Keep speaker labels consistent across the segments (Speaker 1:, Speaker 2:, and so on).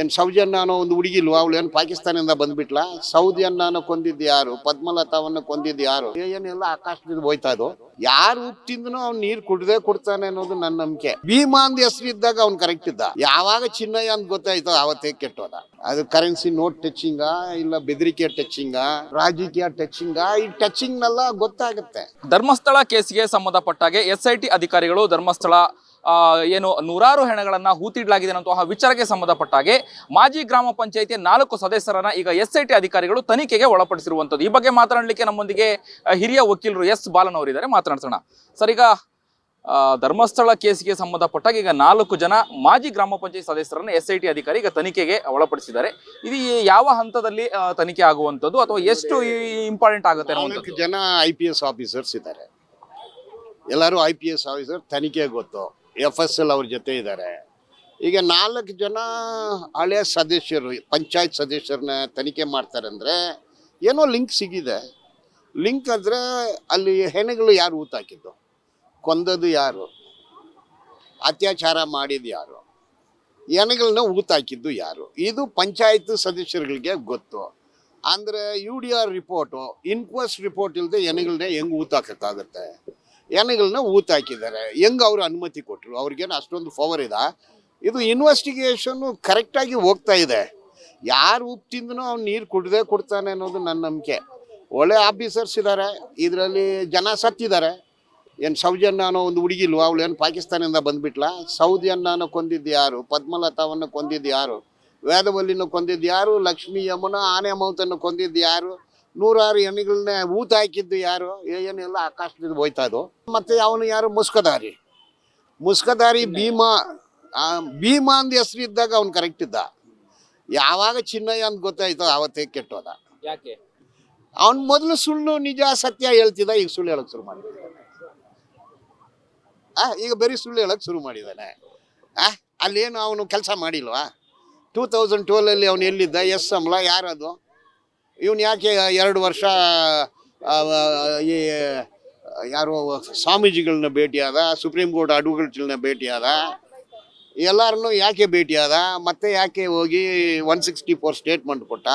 Speaker 1: ಏನ್ ಸೌಜನ್ಯ ಅನ್ನೋ ಒಂದು ಹುಡುಗಿ ಇಲ್ವಾ ಅವಳು ಏನು ಪಾಕಿಸ್ತಾನದಿಂದ ಬಂದ್ಬಿಟ್ಲಾ? ಅನ್ನೋ ಕೊಂದಿದ್ದು ಯಾರು? ಪದ್ಮಲತಾವನ್ನ ಕೊಂದಿದ್ದು ಯಾರು? ಏನೆಲ್ಲ ಆಕಾಶದಿಂದ ಹೋಯ್ತಾ ಅದು? ಯಾರು ತಿಂದನೋ ಅವ್ನು ನೀರು ಕುಡ್ದೇ ಕೊಡ್ತಾನೆ ಅನ್ನೋದು ನನ್ನ ನಂಬಿಕೆ. ಭೀಮಾ ಹೆಸರು ಇದ್ದಾಗ ಅವ್ನು ಕರೆಕ್ಟ್ ಇದ್ದ. ಯಾವಾಗ ಚಿನ್ನಯ್ಯ ಅಂತ ಗೊತ್ತಾಯ್ತೋ ಅವತ್ತೇ ಕೆಟ್ಟೋದ. ಅದು ಕರೆನ್ಸಿ ನೋಟ್ ಟಚಿಂಗ ಇಲ್ಲ ಬೆದರಿಕೆ ಟಚಿಂಗ ರಾಜಕೀಯ ಟಚಿಂಗ ಈ ಟಚಿಂಗ್ನೆಲ್ಲ ಗೊತ್ತಾಗುತ್ತೆ.
Speaker 2: ಧರ್ಮಸ್ಥಳ ಕೇಸ್ಗೆ ಸಂಬಂಧಪಟ್ಟಾಗೆ ಎಸ್ ಐ ಟಿ ಅಧಿಕಾರಿಗಳು ಧರ್ಮಸ್ಥಳ ಏನು ನೂರಾರು ಹೆಣಗಳನ್ನ ಹೂತಿಡ್ಲಾಗಿದೆ ಅನ್ನುವಂತಹ ವಿಚಾರಕ್ಕೆ ಸಂಬಂಧಪಟ್ಟಾಗೆ ಮಾಜಿ ಗ್ರಾಮ ಪಂಚಾಯಿತಿಯ ನಾಲ್ಕು ಸದಸ್ಯರನ್ನ ಈಗ ಎಸ್ ಐ ಟಿ ಅಧಿಕಾರಿಗಳು ತನಿಖೆಗೆ ಒಳಪಡಿಸಿರುವಂತದ್ದು ಈ ಬಗ್ಗೆ ಮಾತನಾಡಲಿಕ್ಕೆ ನಮ್ಮೊಂದಿಗೆ ಹಿರಿಯ ವಕೀಲರು ಎಸ್ ಬಾಲನ್ ಅವರಿದ್ದಾರೆ ಮಾತನಾಡ್ಸೋಣ. ಸರ್, ಈಗ ಧರ್ಮಸ್ಥಳ ಕೇಸಿಗೆ ಸಂಬಂಧಪಟ್ಟಾಗ ಈಗ ನಾಲ್ಕು ಜನ ಮಾಜಿ ಗ್ರಾಮ ಪಂಚಾಯತ್ ಸದಸ್ಯರನ್ನ ಎಸ್ ಐ ಟಿ ಅಧಿಕಾರಿ ಈಗ ತನಿಖೆಗೆ ಒಳಪಡಿಸಿದ್ದಾರೆ. ಇದು ಯಾವ ಹಂತದಲ್ಲಿ ತನಿಖೆ ಆಗುವಂಥದ್ದು ಅಥವಾ ಎಷ್ಟು ಇಂಪಾರ್ಟೆಂಟ್ ಆಗುತ್ತೆ
Speaker 1: ಜನ ಐ ಪಿ ಎಸ್ ಆಫೀಸರ್ಸ್ ಇದ್ದಾರೆ. ಎಲ್ಲರೂ ಐ ಪಿ ಎಸ್ ಆಫೀಸರ್ ತನಿಖೆ ಗೊತ್ತು. ಎಫ್ ಎಸ್ ಎಲ್ ಅವ್ರ ಜೊತೆ ಇದ್ದಾರೆ. ಈಗ ನಾಲ್ಕು ಜನ ಹಳೆಯ ಸದಸ್ಯರು, ಪಂಚಾಯತ್ ಸದಸ್ಯರನ್ನ ತನಿಖೆ ಮಾಡ್ತಾರೆ ಅಂದರೆ ಏನೋ ಲಿಂಕ್ ಸಿಗಿದೆ. ಲಿಂಕ್ ಅಂದರೆ ಅಲ್ಲಿ ಹೆಣಗಳು ಯಾರು ಊತಾಕಿದ್ದು ಕೊಂದದ್ದು ಯಾರು? ಅತ್ಯಾಚಾರ ಮಾಡಿದ್ದು ಯಾರು? ಹೆಣಗಳನ್ನ ಊತಾಕಿದ್ದು ಯಾರು? ಇದು ಪಂಚಾಯತ್ ಸದಸ್ಯರುಗಳಿಗೆ ಗೊತ್ತು. ಅಂದರೆ U D R report, inquest report ಇಲ್ಲದೆ ಹೆಣಗಳನ್ನ ಹೆಂಗೆ ಊತಾಕಕ್ಕಾಗುತ್ತೆ ಎನೆಗಳನ್ನ ಊತಾಕಿದ್ದಾರೆ. ಹೆಂಗೆ ಅವರು ಅನುಮತಿ ಕೊಟ್ಟರು ಅವ್ರಿಗೇನು ಅಷ್ಟೊಂದು ಪವರ್ ಇದೆ. ಇದು ಇನ್ವೆಸ್ಟಿಗೇಷನ್ನು ಕರೆಕ್ಟಾಗಿ ಹೋಗ್ತಾ ಇದೆ. ಯಾರು ಉಪ್ಪು ತಿಂದನೋ ಅವ್ನು ನೀರು ಕುಡ್ದೇ ಕೊಡ್ತಾನೆ ಅನ್ನೋದು ನನ್ನ ನಂಬಿಕೆ. ಒಳ್ಳೆ ಆಫೀಸರ್ಸ್ ಇದ್ದಾರೆ ಇದರಲ್ಲಿ ಜನ ಸತ್ತಿದ್ದಾರೆ. ಏನು ಸೌಜನ್ಯ ಅನ್ನೋ ಒಂದು ಹುಡುಗಿಲ್ವ ಅವಳು ಏನು ಪಾಕಿಸ್ತಾನದಿಂದ ಬಂದುಬಿಟ್ಲ? ಸೌದಿಯನ್ನ ಕೊಂದಿದ್ದು ಯಾರು? ಪದ್ಮಲತಾವನ್ನು ಕೊಂದಿದ್ದು ಯಾರು? ವೇದವಲ್ಲಿನ ಕೊಂದಿದ್ದು ಯಾರು? ಲಕ್ಷ್ಮೀ ಯಮುನ ಆನೆ ಮೌತನ್ನು ಕೊಂದಿದ್ದು ಯಾರು? ನೂರಾರು ಎಣ್ಣೆಗಳನ್ನ ಊತ ಹಾಕಿದ್ದು ಯಾರು? ಏನೆಲ್ಲ ಆಕಾಶದಿಂದ ಹೋಯ್ತಾ ಇದು ಮತ್ತೆ ಅವನು ಯಾರು? ಮುಸ್ಕದಾರಿ. ಮುಸ್ಕದಾರಿ ಭೀಮಾ ಆ, ಭೀಮಾ ಅಂದ ಹೆಸರು ಇದ್ದಾಗ ಅವ್ನು ಕರೆಕ್ಟ್ ಇದ್ದ. ಯಾವಾಗ ಚಿನ್ನಯ್ಯ ಅಂತ ಗೊತ್ತಾಯ್ತೋ ಅವತ್ತೇ ಕೆಟ್ಟೋದ.
Speaker 2: ಯಾಕೆ?
Speaker 1: ಅವನ್ ಮೊದಲು ಸುಳ್ಳು ನಿಜ ಸತ್ಯ ಹೇಳ್ತಿದ್ದ ಈಗ ಸುಳ್ಳು ಹೇಳಕ್ ಶುರು ಮಾಡಿದ ಆ ಈಗ ಬರೀ ಸುಳ್ಳು ಹೇಳಕ್ ಶುರು ಮಾಡಿದಾನೆ ಆ ಅಲ್ಲೇನು ಅವನು ಕೆಲಸ ಮಾಡಿಲ್ವಾ? ಟೂ ತೌಸಂಡ್ ಟ್ವೆಲಲ್ಲಿ ಅವನು ಎಲ್ಲಿದ್ದ? ಎಸ್ ಸಂಬಳ ಯಾರದು? ಇವನು ಯಾಕೆ ಎರಡು ವರ್ಷ ಈ, ಯಾರೋ ಸ್ವಾಮೀಜಿಗಳನ್ನ ಭೇಟಿಯಾದ ಸುಪ್ರೀಂ ಕೋರ್ಟ್ ಅಡ್ವೊಕೇಟ್ಗಳನ್ನ ಭೇಟಿಯಾದ ಎಲ್ಲರನ್ನು ಯಾಕೆ ಭೇಟಿಯಾದ ಮತ್ತೆ ಯಾಕೆ ಹೋಗಿ ಒನ್ ಸಿಕ್ಸ್ಟಿ ಫೋರ್ ಸ್ಟೇಟ್ಮೆಂಟ್ ಕೊಟ್ಟ?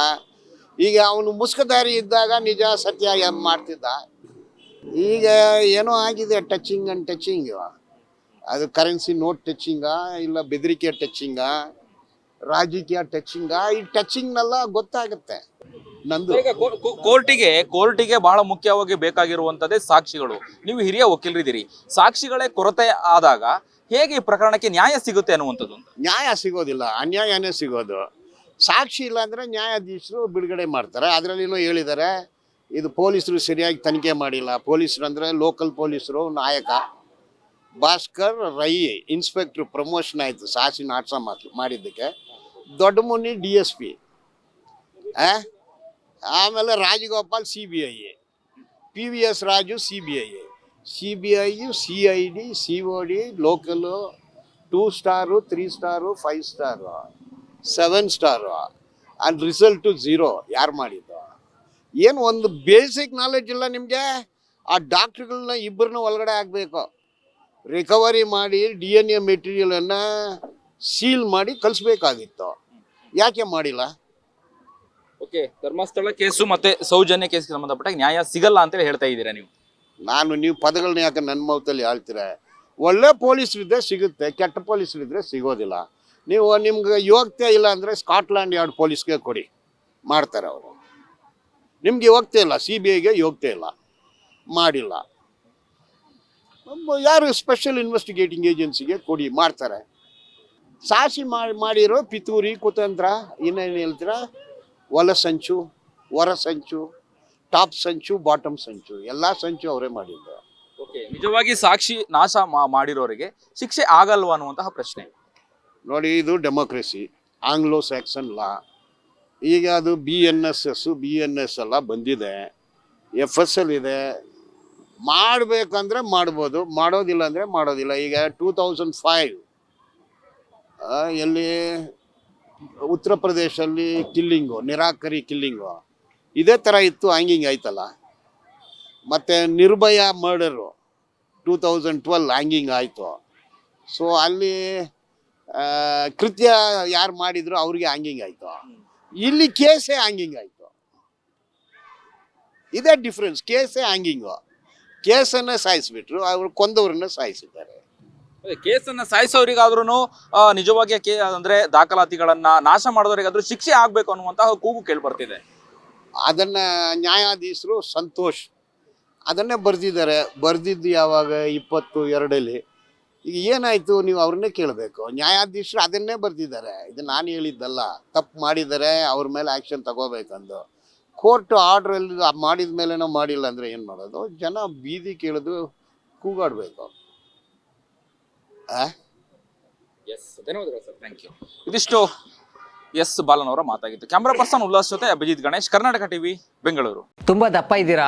Speaker 1: ಈಗ ಅವನು ಮುಸ್ಕದಾರಿ ಇದ್ದಾಗ ನಿಜ ಸತ್ಯ ಮಾಡ್ತಿದ್ದ? ಈಗ ಏನೋ ಆಗಿದೆ ಟಚಿಂಗ್ ಅಂಡ್ ಟಚಿಂಗ್ ಅದು ಕರೆನ್ಸಿ ನೋಟ್ ಟಚಿಂಗಾ ಇಲ್ಲ ಬೆದರಿಕೆ ಟಚಿಂಗ ರಾಜಕೀಯ ಟಚಿಂಗ್ ಈ ಟಚಿಂಗ್ನೆಲ್ಲ ಗೊತ್ತಾಗುತ್ತೆ. ನಂದು.
Speaker 2: ಕೋರ್ಟಿಗೆ ಕೋರ್ಟಿಗೆ ಬಹಳ ಮುಖ್ಯವಾಗಿ ಬೇಕಾಗಿರುವಂತದ್ದೇ ಸಾಕ್ಷಿಗಳು. ನೀವು ಹಿರಿಯ ವಕೀಲರಿದ್ದೀರಿ. ಸಾಕ್ಷಿಗಳೇ ಕೊರತೆ ಆದಾಗ ಹೇಗೆ ಈ ಪ್ರಕರಣಕ್ಕೆ ನ್ಯಾಯ ಸಿಗುತ್ತೆ ಅನ್ನುವಂಥದ್ದು?
Speaker 1: ನ್ಯಾಯ ಸಿಗೋದಿಲ್ಲ. ಅನ್ಯಾಯನೇ ಸಿಗೋದು. ಸಾಕ್ಷಿ ಇಲ್ಲ ಅಂದರೆ ನ್ಯಾಯಾಧೀಶರು ಬಿಡುಗಡೆ ಮಾಡ್ತಾರೆ. ಅದರಲ್ಲಿನೂ ಹೇಳಿದ್ದಾರೆ. ಇದು ಪೊಲೀಸರು ಸರಿಯಾಗಿ ತನಿಖೆ ಮಾಡಿಲ್ಲ. ಪೊಲೀಸರು ಅಂದರೆ ಲೋಕಲ್ ಪೊಲೀಸರು ನಾಯಕ. ಭಾಸ್ಕರ್ ರೈ ಇನ್ಸ್ಪೆಕ್ಟ್ರ್ ಪ್ರಮೋಷನ್ ಆಯಿತು ಸಾಸಿ ಆಟ್ಸ ಮಾತು, ಮಾಡಿದ್ದಕ್ಕೆ. ದೊಡ್ಡ ಮುನಿ ಡಿ ಎಸ್ ಪಿ ಆಮೇಲೆ Rajagopal C B I P V S Raju C B I C B I C I D C O D local two star three star five star seven star and result zero ಯಾರು ಮಾಡಿದ್ದು? ಏನು ಒಂದು basic knowledge ಇಲ್ಲ ನಿಮಗೆ? ಆ ಡಾಕ್ಟ್ರುಗಳನ್ನ ಇಬ್ಬರನ್ನ ಒಳಗಡೆ ಆಗಬೇಕು. ರಿಕವರಿ ಮಾಡಿ ಡಿ ಎನ್ ಎ ಮೆಟೀರಿಯಲನ್ನು ಸೀಲ್ ಮಾಡಿ ಕಳಿಸ್ಬೇಕಾಗಿತ್ತು. ಯಾಕೆ ಮಾಡಿಲ್ಲ?
Speaker 2: ಓಕೆ ಧರ್ಮಸ್ಥಳ ಕೇಸು ಮತ್ತೆ ಸೌಜನ್ಯ ಕೇಸ್ಗೆ ಸಂಬಂಧಪಟ್ಟ ನ್ಯಾಯ ಸಿಗಲ್ಲ ಅಂತೇಳಿ ಹೇಳ್ತಾ ಇದ್ದೀರಾ ನೀವು?
Speaker 1: ನಾನು ನೀವು ಪದಗಳನ್ನ ಯಾಕೆ ನನ್ನ ಮೌತಲ್ಲಿ ಹೇಳ್ತೀರ ಒಳ್ಳೆ ಪೊಲೀಸರಿದ್ದರೆ ಸಿಗುತ್ತೆ ಕೆಟ್ಟ ಪೊಲೀಸರಿದ್ದರೆ ಸಿಗೋದಿಲ್ಲ. ನೀವು ನಿಮ್ಗೆ ಯೋಗ್ಯತೆ ಇಲ್ಲ ಅಂದರೆ ಸ್ಕಾಟ್ಲ್ಯಾಂಡ್ ಯಾರ್ಡ್ ಪೊಲೀಸ್ಗೆ ಕೊಡಿ ಮಾಡ್ತಾರೆ ಅವರು. ನಿಮ್ಗೆ ಯೋಗ್ಯತೆ ಇಲ್ಲ ಸಿ ಬಿ ಐಗೆ ಯೋಗ್ಯತೆ ಇಲ್ಲ ಮಾಡಿಲ್ಲ. ಯಾರು ಸ್ಪೆಷಲ್ ಇನ್ವೆಸ್ಟಿಗೇಟಿಂಗ್ ಏಜೆನ್ಸಿಗೆ ಕೊಡಿ ಮಾಡ್ತಾರೆ. ಸಾಸಿ ಮಾಡಿ ಮಾಡಿರೋ ಪಿತೂರಿ ಕುತಂತ್ರ ಇನ್ನೇನು ಹೇಳ್ತೀರಾ? ಒಲ ಸಂಚು ಹೊರ ಸಂಚು ಟಾಪ್ ಸಂಚು ಬಾಟಮ್ ಸಂಚು ಎಲ್ಲ ಸಂಚು ಅವರೇ ಮಾಡಿದ್ರು.
Speaker 2: ಓಕೆ ನಿಜವಾಗಿ ಸಾಕ್ಷಿ ನಾಶ ಮಾಡಿರೋರಿಗೆ ಶಿಕ್ಷೆ ಆಗಲ್ವಾ ಅನ್ನುವಂತಹ ಪ್ರಶ್ನೆ.
Speaker 1: ನೋಡಿ ಇದು ಡೆಮೋಕ್ರಸಿ ಆಂಗ್ಲೋ ಸ್ಯಾಕ್ಸನ್ ಲಾ ಈಗ ಅದು B N S S B N S ಎಲ್ಲ ಬಂದಿದೆ. ಎಫ್ ಎಸ್ ಎಲ್ ಇದೆ ಮಾಡಬೇಕಂದ್ರೆ ಮಾಡ್ಬೋದು, ಮಾಡೋದಿಲ್ಲ ಅಂದರೆ ಮಾಡೋದಿಲ್ಲ. ಈಗ ಟೂ ತೌಸಂಡ್ ಫೈವ್ ಎಲ್ಲಿ ಉತ್ತರ ಪ್ರದೇಶಲ್ಲಿ ಕಿಲ್ಲಿಂಗು ನಿರಾಕರಿ ಕಿಲ್ಲಿಂಗು ಇದೇ ಥರ ಇತ್ತು ಹ್ಯಾಂಗಿಂಗ್ ಆಯ್ತಲ್ಲ. ಮತ್ತು Nirbhaya murder two thousand twelve hanging ಆಯಿತು. ಸೊ ಅಲ್ಲಿ ಕೃತ್ಯ ಯಾರು ಮಾಡಿದ್ರು ಅವ್ರಿಗೆ ಹ್ಯಾಂಗಿಂಗ್ ಆಯಿತು. ಇಲ್ಲಿ ಕೇಸೇ ಹ್ಯಾಂಗಿಂಗ್ ಆಯಿತು. ಇದೇ ಡಿಫ್ರೆನ್ಸ್ ಕೇಸೇ ಹ್ಯಾಂಗಿಂಗು ಕೇಸನ್ನು ಸಾಯಿಸಿಬಿಟ್ರು ಅವರು ಕೊಂದವ್ರನ್ನ ಸಾಯಿಸಿದ್ದಾರೆ.
Speaker 2: ಕೇಸನ್ನ ಸಾಯಿಸೋರಿಗಾದ್ರೂ ನಿಜವಾಗಿ ಕೇ ಅಂದ್ರೆ ದಾಖಲಾತಿಗಳನ್ನ ನಾಶ ಮಾಡಿದವರಿಗಾದ್ರೂ ಶಿಕ್ಷೆ ಆಗ್ಬೇಕು ಅನ್ನುವಂತಹ ಕೂಗು ಕೇಳ್ಬರ್ತಿದೆ.
Speaker 1: ಅದನ್ನ ನ್ಯಾಯಾಧೀಶರು ಸಂತೋಷ್ ಅದನ್ನೇ ಬರೆದಿದ್ದಾರೆ. ಬರೆದಿದ್ದು ಯಾವಾಗ? ಇಪ್ಪತ್ತು ಎರಡಲ್ಲಿ. ಈಗ ಏನಾಯಿತು? ನೀವು ಅವ್ರನ್ನೇ ಕೇಳಬೇಕು. ನ್ಯಾಯಾಧೀಶರು ಅದನ್ನೇ ಬರೆದಿದ್ದಾರೆ. ಇದು ನಾನು ಹೇಳಿದ್ದಲ್ಲ. ತಪ್ಪು ಮಾಡಿದರೆ ಅವ್ರ ಮೇಲೆ ಆ್ಯಕ್ಷನ್ ತಗೋಬೇಕಂದು. ಕೋರ್ಟ್ ಆರ್ಡ್ರಲ್ಲಿ ಮಾಡಿದ ಮೇಲೆ ಮಾಡಿಲ್ಲ ಅಂದರೆ ಏನು ಮಾಡೋದು? ಜನ ಬೀದಿ ಕೇಳಿದ್ರು ಕೂಗಾಡಬೇಕು. ಆ?
Speaker 2: ಧನ್ಯವಾದಗಳು ಸರ್ ಥ್ಯಾಂಕ್ ಯು ಇದಿಷ್ಟು ಎಸ್ ಬಾಲನ್ ಅವರ ಮಾತಾಗಿತ್ತು ಕ್ಯಾಮ್ರಾ ಪರ್ಸನ್ ಉಲ್ಲಾಸ್ ಜೊತೆ ಅಭಿಜಿತ್ ಗಣೇಶ್ ಕರ್ನಾಟಕ ಟಿವಿ ಬೆಂಗಳೂರು.
Speaker 3: ತುಂಬಾ ದಪ್ಪ ಇದ್ದೀರಾ?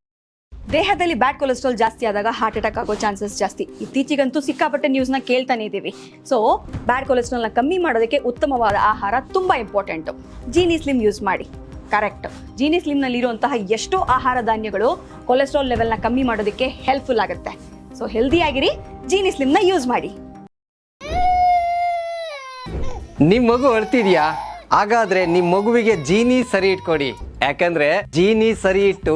Speaker 4: ದೇಹದಲ್ಲಿ ಬ್ಯಾಡ್ ಕೊಲೆಸ್ಟ್ರಾಲ್ ಜಾಸ್ತಿ ಆದಾಗ ಹಾರ್ಟ್ ಅಟ್ಯಾಕ್ ಆಗೋ ಚಾನ್ಸಸ್ ಜಾಸ್ತಿ. ಇತ್ತೀಚೆಗಂತೂ ಸಿಕ್ಕಾಪಟ್ಟೆ ನ್ಯೂಸ್ನ ಕೇಳ್ತಾನೆ ಇದ್ದೀವಿ. ಸೊ ಬ್ಯಾಡ್ ಕೊಲೆಸ್ಟ್ರಾಲ್ನ ಕಮ್ಮಿ ಮಾಡೋದಕ್ಕೆ ಉತ್ತಮವಾದ ಆಹಾರ ತುಂಬ ಇಂಪಾರ್ಟೆಂಟು ಜೀನಿ ಸ್ಲಿಮ್ ಯೂಸ್ ಮಾಡಿ. ಕರೆಕ್ಟ್ ಜೀನಿ ಸ್ಲಿಮ್ನಲ್ಲಿರುವಂತಹ ಎಷ್ಟೋ ಆಹಾರ ಧಾನ್ಯಗಳು ಕೊಲೆಸ್ಟ್ರಾಲ್ ಲೆವೆಲ್ನ ಕಮ್ಮಿ ಮಾಡೋದಕ್ಕೆ ಹೆಲ್ಪ್ಫುಲ್ ಆಗುತ್ತೆ. ಸೊ ಹೆಲ್ದಿಯಾಗಿರಿ ಜೀನಿ ಸ್ಲಿಮ್ನ ಯೂಸ್ ಮಾಡಿ.
Speaker 3: ನಿಮ್ಮ ಮಗು ಅಳ್ತಿದ್ಯಾ? ಹಾಗಾದ್ರೆ ನಿಮ್ಮ ಮಗುವಿಗೆ ಜೀನಿ ಸರಿ ಇಟ್ಕೊಡಿ. ಯಾಕಂದ್ರೆ ಜೀನಿ ಸರಿ ಇಟ್ಟು